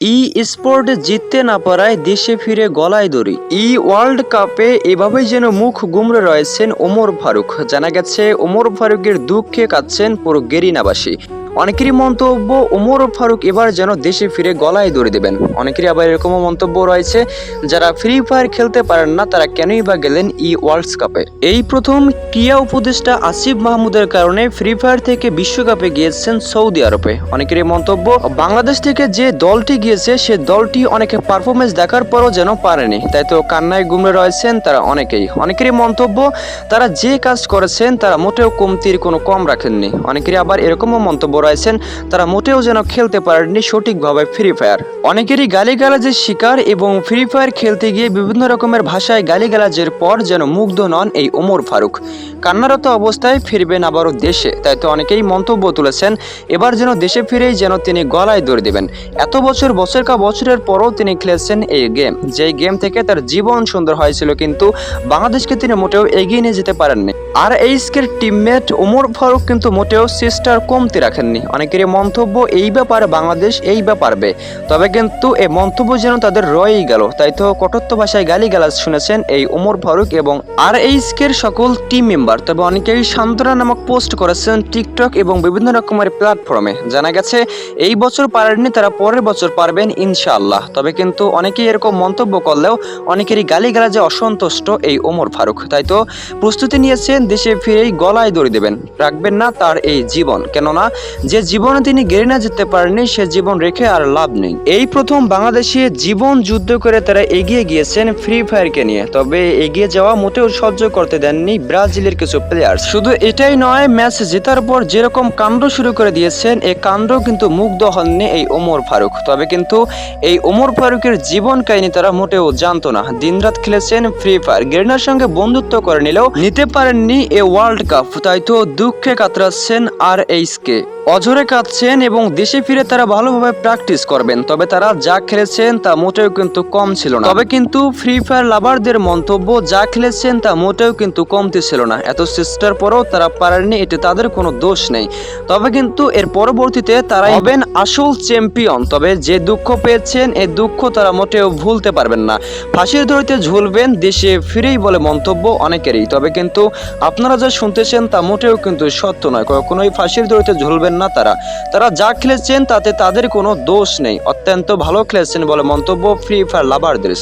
ই sport জিততে না পারায় দেশে ফিরে গলায় দড়ি। ই ওয়ার্ল্ড কাপে এভাবেই যেন মুখ গুমড়ে রয়েছেন ওমর ফারুক। জানা গেছে, ওমর ফারুকের দুঃখে কাঁদছেন পুরো গেরিনাবাসী। অনেকেরই মন্তব্য, ওমর ফারুক এবার যেন দেশে ফিরে গলায় দড়ি দেবেন। অনেকেরই আবার এরকমও মন্তব্য রয়েছে, যারা ফ্রি ফায়ার খেলতে পারেন না, তারা কেনই বা গেলেন ই ওয়ার্ল্ড কাপে এই প্রথম ক্রিয়া উপদেষ্টা আসিফ মাহমুদের কারণে ফ্রি ফায়ার থেকে বিশ্বকাপে গিয়েছেন সৌদি আরবে। অনেকেরই মন্তব্য, বাংলাদেশ থেকে যে দলটি গিয়েছে, সে দলটি অনেকে পারফরমেন্স দেখার পরও যেন পারেনি। তাই তো কান্নায় গুমড়ে রয়েছেন তারা অনেকেই। অনেকেরই মন্তব্য, তারা যে কাজ করেছেন, তারা মোটেও কমতির কোনো কম রাখেননি। অনেকেরই আবার এরকমও মন্তব্য রয়েছেন, তারা মোটেও যেন খেলতে পারেননি সঠিকভাবে ফ্রি ফায়ার অনেকেরই গালিগালাজের শিকার এবং ফ্রি ফায়ার খেলতে গিয়ে বিভিন্ন রকমের ভাষায় গালিগালাজের পর যেন মুগ্ধ নন এই ওমর ফারুক। কান্নারত অবস্থায় ফিরবেন আবারও দেশে, তাই তো অনেকেই মন্তব্য তুলেছেন, এবার যেন দেশে ফিরেই যেন তিনি গলায় দৌড় দেবেন। এত বছর বছর কা বছরের পরও তিনি খেলেছেন এই গেম যেই গেম থেকে তার জীবন সুন্দর হয়েছিল কিন্তু বাংলাদেশকে তিনি মোটেও এগিয়ে নিয়ে যেতে পারেননি। আর এই স্কের টিমমেট ওমর ফারুক কিন্তু মোটেও সিস্টার কমতি রাখেননি অনেকেরই মন্তব্য, এই ব্যাপারে বাংলাদেশ এই পারবে তবে কিন্তু এই মন্তব্য যেন তাদের রয়েই গেল। তাই তো কটত্ব ভাষায় গালি গালাজ শুনেছেন এই ওমর ফারুক এবং আর এই স্কের সকল টিম মেম্বার তবে অনেকেই সান্ত্বনা নামক পোস্ট করেছেন টিকটক এবং বিভিন্ন রকমের প্ল্যাটফর্মে জানা গেছে, এই বছর পারেননি, তারা পরের বছর পারবেন ইনশাআল্লাহ। তবে কিন্তু অনেকেই এরকম মন্তব্য করলেও অনেকেরই গালি গালাজে অসন্তুষ্ট এই ওমর ফারুক। তাই তো প্রস্তুতি নিয়েছেন, দেশে ফিরেই গলায় দড়ি দেবেন। রাখবেন না তার এই জীবন। কেননা যে জীবনে তিনি গেরিনা যেতে পারেননি, সে জীবন রেখে আর লাভ নেই। এই প্রথম বাংলাদেশে জীবন যুদ্ধ করে তারা এগিয়ে গিয়েছেন ফ্রি ফায়ারকে নিয়ে। তবে এগিয়ে যাওয়া মোটেও সহ্য করতে দেননি ব্রাজিলের কিছু প্লেয়ার শুধু এটাই নয়, ম্যাচ জেতার পর যেরকম কাণ্ড শুরু করে দিয়েছেন এই কাণ্ড কিন্তু মুগ্ধ হননি এই ওমর ফারুক। তবে কিন্তু এই ওমর ফারুকের জীবন কাহিনী তারা মোটেও জানতো না। দিনরাত খেলেছেন ফ্রি ফায়ার গেরিনার সঙ্গে বন্ধুত্ব করে নিলেও নিতে পারেননি এ ওয়ার্ল্ড কাপ তাই তো দুঃখে কাতরাচ্ছেন আর এইচকে অঝরে কাঁদছেন এবং দেশে ফিরে তারা ভালোভাবে প্র্যাকটিস করবেন। তবে তারা যা খেলেছেন তা মোটেও কিন্তু কম ছিল না। তবে কিন্তু ফ্রি ফায়ার লাভারদের মন্তব্য, যা খেলেছেন তা মোটেও কিন্তু কমতি ছিল না। এত চেষ্টার পরেও তারা পারেননি এটি তাদের কোনো দোষ নেই। তবে কিন্তু এর পরবর্তীতে তারা হবেন আসল চ্যাম্পিয়ন তবে যে দুঃখ পেয়েছেন এই দুঃখ তারা মোটেও ভুলতে পারবেন না। ফাঁসির দড়িতে ঝুলবেন, দেশে ফিরেই বলে মন্তব্য অনেকেরই। তবে কিন্তু আপনারা যা শুনতেছেন তা মোটেও কিন্তু সত্য নয়। কখনোই ফাঁসির দড়িতে ঝুলবেন না তারা। তারা যা খেলেছেন তাতে তাদের কোনো দোষ নেই। অত্যন্ত ভালো খেলেছেন বলে মন্তব্য ফ্রি ফায়ার লাভারদের